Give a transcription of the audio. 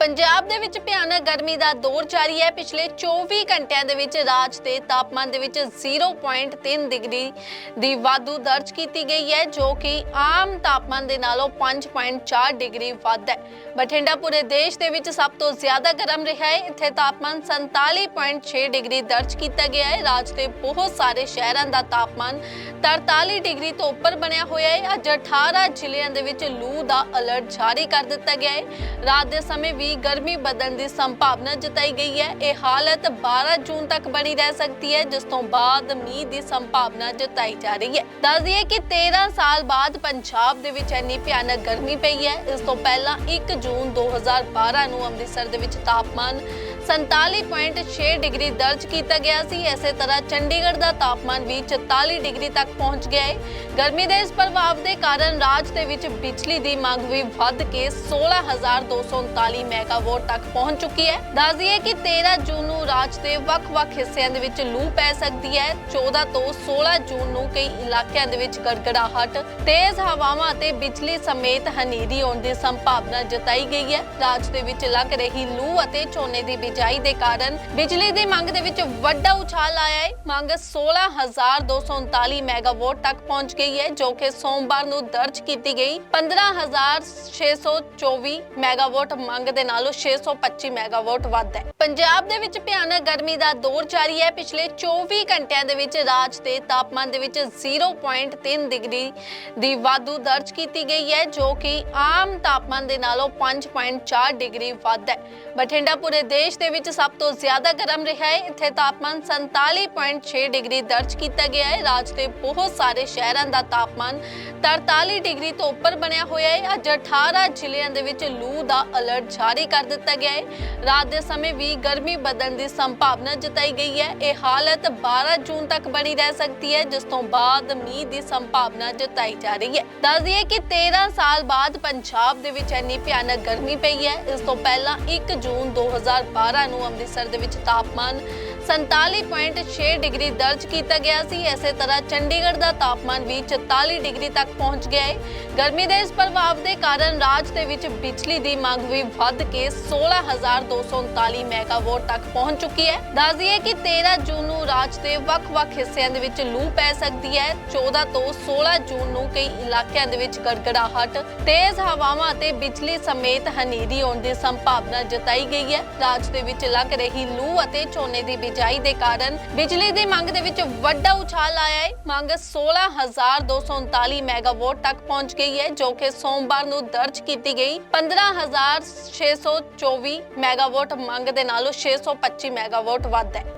ਪੰਜਾਬ ਦੇ ਵਿੱਚ ਭਿਆਨਕ ਗਰਮੀ ਦਾ ਦੌਰ ਜਾਰੀ ਹੈ। ਪਿਛਲੇ 24 ਘੰਟਿਆਂ ਦੇ ਵਿੱਚ ਰਾਜ ਦੇ ਤਾਪਮਾਨ ਦੇ ਵਿੱਚ 0.3 ਡਿਗਰੀ ਦੀ ਵਾਧੂ ਦਰਜ ਕੀਤੀ ਗਈ ਹੈ, ਜੋ ਕਿ ਆਮ ਤਾਪਮਾਨ ਦੇ ਨਾਲੋਂ 5.4 ਡਿਗਰੀ ਵੱਧ ਹੈ। ਬਠਿੰਡਾ ਪੂਰੇ ਦੇਸ਼ ਦੇ ਵਿੱਚ ਸਭ ਤੋਂ ਜ਼ਿਆਦਾ ਗਰਮ ਰਿਹਾ ਹੈ। ਇੱਥੇ ਤਾਪਮਾਨ 47.6 ਡਿਗਰੀ ਦਰਜ ਕੀਤਾ ਗਿਆ ਹੈ। ਰਾਜ ਦੇ ਬਹੁਤ ਸਾਰੇ ਸ਼ਹਿਰਾਂ ਦਾ ਤਾਪਮਾਨ 43 ਡਿਗਰੀ ਤੋਂ ਉੱਪਰ ਬਣਿਆ ਹੋਇਆ ਹੈ। ਅੱਜ 18 ਜ਼ਿਲ੍ਹਿਆਂ ਦੇ ਵਿੱਚ ਲੂ ਦਾ ਅਲਰਟ ਜਾਰੀ ਕਰ ਦਿੱਤਾ ਗਿਆ ਹੈ। ਰਾਤ ਦੇ ਸਮੇਂ ਵੀ ਗਰਮੀ ਵਧਣ ਦੀ ਸੰਭਾਵਨਾ ਜਤਾਈ ਗਈ ਹੈ। ਇਹ ਹਾਲਤ 12 ਜੂਨ ਤੱਕ ਬਣੀ ਰਹਿ ਸਕਦੀ ਹੈ, ਜਿਸ ਤੋਂ ਬਾਅਦ ਮੀਂਹ ਦੀ ਸੰਭਾਵਨਾ ਜਤਾਈ ਜਾ ਰਹੀ ਹੈ। ਦੱਸ ਦਈਏ ਕਿ 13 ਸਾਲ ਬਾਅਦ ਪੰਜਾਬ ਦੇ ਵਿੱਚ ਇੰਨੀ ਭਿਆਨਕ ਗਰਮੀ ਪਈ ਹੈ। ਇਸ ਤੋਂ ਪਹਿਲਾਂ 1 ਜੂਨ 2012 ਨੂੰ ਅੰਮ੍ਰਿਤਸਰ ਦੇ ਵਿੱਚ ਤਾਪਮਾਨ 47.6 ਡਿਗਰੀ ਦਰਜ ਕੀਤਾ ਗਿਆ ਸੀ। ਇਸੇ ਤਰ੍ਹਾਂ ਚੰਡੀਗੜ੍ਹ ਦਾ ਤਾਪਮਾਨ ਵੀ 44 ਡਿਗਰੀ ਤੱਕ ਪਹੁੰਚ ਗਿਆ ਹੈ। ਗਰਮੀ ਦੇ ਇਸ ਪ੍ਰਭਾਵ ਦੇ ਕਾਰਨ ਰਾਜ ਦੇ ਵਿੱਚ ਬਿਜਲੀ ਦੀ ਮੰਗ ਵੀ ਵੱਧ ਕੇ 16239 ਮੈਗਾਵਾਟ ਤੱਕ ਪਹੁੰਚ ਚੁੱਕੀ ਹੈ। ਦੱਸ ਦਈਏ ਕਿ 13 ਜੂਨ ਨੂੰ ਰਾਜ ਦੇ ਵੱਖ-ਵੱਖ ਹਿੱਸਿਆਂ ਦੇ ਵਿੱਚ ਲੂ ਪੈ ਸਕਦੀ ਹੈ। 14 ਤੋਂ 16 ਜੂਨ ਨੂੰ ਕਈ ਇਲਾਕਿਆਂ ਦੇ ਵਿੱਚ ਗੜਗੜਾਹਟ, ਤੇਜ਼ ਹਵਾਵਾਂ ਅਤੇ ਬਿਜਲੀ ਸਮੇਤ ਹਨੇਰੀ ਆਉਣ ਦੀ ਸੰਭਾਵਨਾ ਜਤਾਈ ਗਈ ਹੈ। ਰਾਜ ਦੇ ਵਿੱਚ ਲੱਗ ਰਹੀ ਲੂ ਅਤੇ ਝੋਨੇ ਦੀ ਬਿਜਾਈ ਦੇ ਕਾਰਨ ਬਿਜਲੀ ਦੀ ਮੰਗ ਦੇ ਵਿੱਚ ਵੱਡਾ ਉਛਾਲ ਆਇਆ ਹੈ। ਮੰਗ 16239 ਮੈਗਾਵਾਟ ਤੱਕ ਪਹੁੰਚ ਗਈ ਹੈ, ਜੋ ਕਿ ਸੋਮਵਾਰ ਨੂੰ ਦਰਜ ਕੀਤੀ ਗਈ। 15624 ਮੈਗਾਵਾਟ ਮੰਗ ਦੇ ਨਾਲੋਂ 625 ਮੈਗਾਵਾਟ ਵੱਧ ਹੈ। ਪੰਜਾਬ ਦੇ ਵਿੱਚ ਭਿਆਨਕ ਗਰਮੀ ਦਾ ਦੌਰ ਜਾਰੀ ਹੈ। ਪਿਛਲੇ 24 ਘੰਟਿਆਂ ਦੇ ਵਿੱਚ ਰਾਜ ਦੇ ਤਾਪਮਾਨ ਦੇ ਵਿੱਚ 0.3 ਡਿਗਰੀ ਦੀ ਵਾਧੂ ਦਰਜ ਕੀਤੀ ਗਈ ਹੈ, ਜੋ ਕਿ ਆਮ ਤਾਪਮਾਨ ਦੇ ਨਾਲੋਂ 5.4 ਡਿਗਰੀ ਵੱਧ ਹੈ। ਬਠਿੰਡਾ ਪੂਰੇ ਦੇਸ਼ ਦੇ ਵਿੱਚ ਸਭ ਤੋਂ ਜ਼ਿਆਦਾ ਗਰਮ ਰਿਹਾ ਹੈ। ਇੱਥੇ ਤਾਪਮਾਨ 47.6 ਡਿਗਰੀ ਦਰਜ ਕੀਤਾ ਗਿਆ ਹੈ। ਰਾਜ ਦੇ ਬਹੁਤ ਸਾਰੇ ਸ਼ਹਿਰਾਂ ਦਾ ਤਾਪਮਾਨ 43 ਡਿਗਰੀ ਤੋਂ ਉੱਪਰ ਬਣਿਆ ਹੋਇਆ ਹੈ। ਅੱਜ 18 ਜ਼ਿਲ੍ਹਿਆਂ ਦੇ ਵਿੱਚ ਲੂ ਦਾ ਅਲਰਟ ਜਾਰੀ ਕਰ ਦਿੱਤਾ ਗਿਆ ਹੈ। ਰਾਤ ਦੇ ਸਮੇਂ ਵੀ ਗਰਮੀ ਵਧਣ ਦੀ ਸੰਭਾਵਨਾ ਜਤਾਈ ਗਈ ਹੈ। ਇਹ ਹਾਲਤ 12 ਜੂਨ ਤੱਕ ਬਣੀ ਰਹਿ ਸਕਦੀ ਹੈ, ਜਿਸ ਤੋਂ ਬਾਅਦ ਮੀਂਹ ਦੀ ਸੰਭਾਵਨਾ ਜਤਾਈ ਜਾ ਰਹੀ ਹੈ। ਦੱਸ ਦਈਏ ਕਿ 13 ਸਾਲ ਬਾਅਦ ਪੰਜਾਬ ਦੇ ਵਿੱਚ ਇੰਨੀ ਭਿਆਨਕ ਗਰਮੀ ਪਈ ਹੈ। ਇਸ ਤੋਂ ਪਹਿਲਾਂ 1 ਜੂਨ 2012 ਨੂੰ ਅੰਮ੍ਰਿਤਸਰ ਦੇ ਵਿੱਚ ਤਾਪਮਾਨ 47.6 ਡਿਗਰੀ ਦਰਜ ਕੀਤਾ ਗਿਆ ਸੀ। ਇਸੇ ਤਰ੍ਹਾਂ ਚੰਡੀਗੜ੍ਹ ਦਾ ਤਾਪਮਾਨ ਵੀ 44 ਡਿਗਰੀ ਤੱਕ ਪਹੁੰਚ ਗਿਆ ਹੈ ਗਰਮੀ ਦੇ ਇਸ ਪ੍ਰਭਾਵ ਦੇ ਕਾਰਨ ਰਾਜ ਦੇ ਵਿੱਚ ਬਿਜਲੀ ਦੀ ਮੰਗ ਵੀ ਵੱਧ ਕੇ 16239 ਮੈਗਾਵਾਟ ਤੱਕ ਪਹੁੰਚ ਚੁੱਕੀ ਹੈ। ਦੱਸ ਦਈਏ ਕਿ 13 ਜੂਨ ਨੂੰ ਰਾਜ ਦੇ ਵੱਖ-ਵੱਖ ਹਿੱਸਿਆਂ ਦੇ ਵਿੱਚ ਲੂ ਪੈ ਸਕਦੀ ਹੈ। 14 ਤੋਂ 16 ਜੂਨ ਨੂੰ ਕਈ ਇਲਾਕਿਆਂ ਦੇ ਵਿੱਚ ਗੜਗੜਾਹਟ, ਤੇਜ਼ ਹਵਾਵਾਂ ਅਤੇ ਬਿਜਲੀ ਸਮੇਤ ਹਨੇਰੀ ਆਉਣ ਦੀ ਸੰਭਾਵਨਾ ਜਤਾਈ ਗਈ ਹੈ। ਰਾਜ ਦੇ ਵਿੱਚ ਲੱਗ ਰਹੀ ਲੂ ਅਤੇ ਝੋਨੇ ਦੀ ਬਿਜਾਈ ਦੇ ਕਾਰਨ ਬਿਜਲੀ ਦੀ ਮੰਗ ਦੇ ਵਿੱਚ ਵੱਡਾ ਉਛਾਲ ਆਇਆ ਹੈ। ਮੰਗ 16239 ਮੈਗਾਵਾਟ ਤੱਕ ਪਹੁੰਚ ਗਈ ਹੈ, ਜੋ ਕਿ ਸੋਮਵਾਰ ਨੂੰ ਦਰਜ ਕੀਤੀ ਗਈ। 15624 ਮੈਗਾਵਾਟ ਮੰਗ ਦੇ ਨਾਲੋਂ 625 ਮੈਗਾਵਾਟ ਵੱਧ ਹੈ।